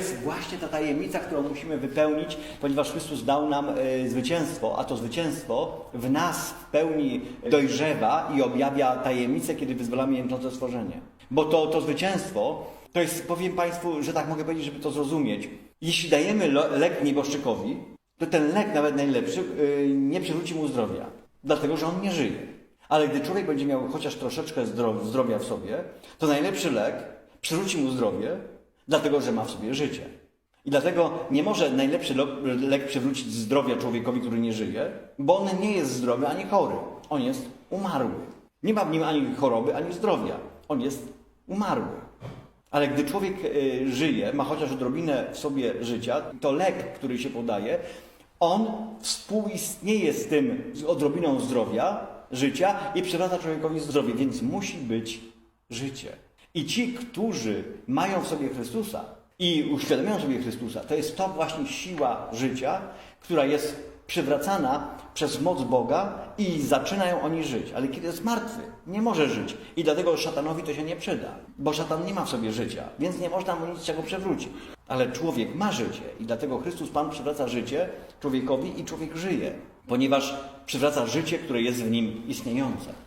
jest właśnie ta tajemnica, którą musimy wypełnić, ponieważ Chrystus dał nam e, zwycięstwo, a to zwycięstwo w nas w pełni dojrzewa i objawia tajemnicę, kiedy wyzwalamy jęczące stworzenie. Bo to, to zwycięstwo to jest, powiem Państwu, że tak mogę powiedzieć, żeby to zrozumieć. Jeśli dajemy lek nieboszczykowi, to ten lek, nawet najlepszy, e, nie przywróci mu zdrowia, dlatego że on nie żyje. Ale gdy człowiek będzie miał chociaż troszeczkę zdro- zdrowia w sobie, to najlepszy lek przywróci mu zdrowie, dlatego że ma w sobie życie. I dlatego nie może najlepszy lek przywrócić zdrowia człowiekowi, który nie żyje, bo on nie jest zdrowy ani chory. On jest umarły. Nie ma w nim ani choroby, ani zdrowia. On jest umarły. Ale gdy człowiek y, żyje, ma chociaż odrobinę w sobie życia, to lek, który się podaje, on współistnieje z tym, z odrobiną zdrowia, życia i przywraca człowiekowi zdrowie, więc musi być życie. I ci, którzy mają w sobie Chrystusa i uświadamiają sobie Chrystusa, to jest to właśnie siła życia, która jest przywracana przez moc Boga i zaczynają oni żyć. Ale kiedy jest martwy, nie może żyć. I dlatego szatanowi to się nie przyda, bo szatan nie ma w sobie życia, więc nie można mu nic czego przewrócić. Ale człowiek ma życie i dlatego Chrystus Pan przywraca życie człowiekowi i człowiek żyje, ponieważ przywraca życie, które jest w nim istniejące.